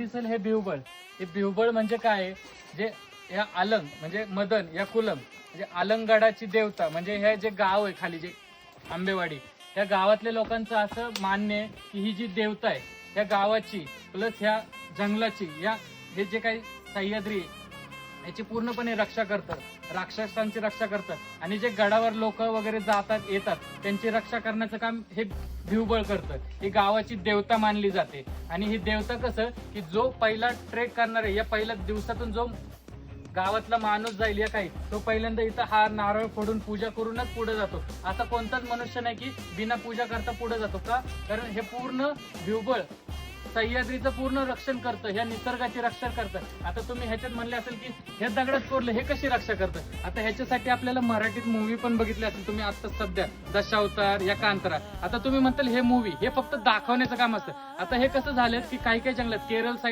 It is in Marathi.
दिसेल हे बिहुबळ हे बिहुबळ म्हणजे काय? जे या आलंग म्हणजे मदन या कुलम म्हणजे आलंगगडाची देवता म्हणजे हे जे गाव आहे खाली जे आंबेवाडी त्या गावातल्या लोकांचं असं मान्य आहे की ही जी देवता आहे त्या गावाची प्लस ह्या जंगलाची या हे जे काही सह्याद्री याची पूर्णपणे रक्षा करतं. राक्षसांची रक्षा करतं. आणि जे गडावर लोक वगैरे जातात येतात त्यांची रक्षा करण्याचं काम हे भिवबळ करतं. ही गावाची देवता मानली जाते. आणि ही देवता कसं की जो पहिला ट्रेक करणार आहे या पहिल्या दिवसातून जो गावातला माणूस जाईल या काही तो पहिल्यांदा इथं हा नारळ फोडून पूजा करूनच पुढे जातो. असा कोणताच मनुष्य नाही की बिना पूजा करता पुढे जातो. का? कारण हे पूर्ण भिवबळ सह्याद्रीचं पूर्ण रक्षण करतं ह्या निसर्गाची रक्षा करतं. आता तुम्ही ह्याच्यात म्हणले असेल की हे दगडात कोरलं हे कशी रक्षा करतं? आता ह्याच्यासाठी आपल्याला मराठीत मूवी पण बघितली असेल तुम्ही आता सध्या दशावतार या कांतरा आता तुम्ही म्हणताल हे मूवी हे फक्त दाखवण्याचं काम असतं. आता हे कसं झालं की काही काही जंगलात केरळ साईड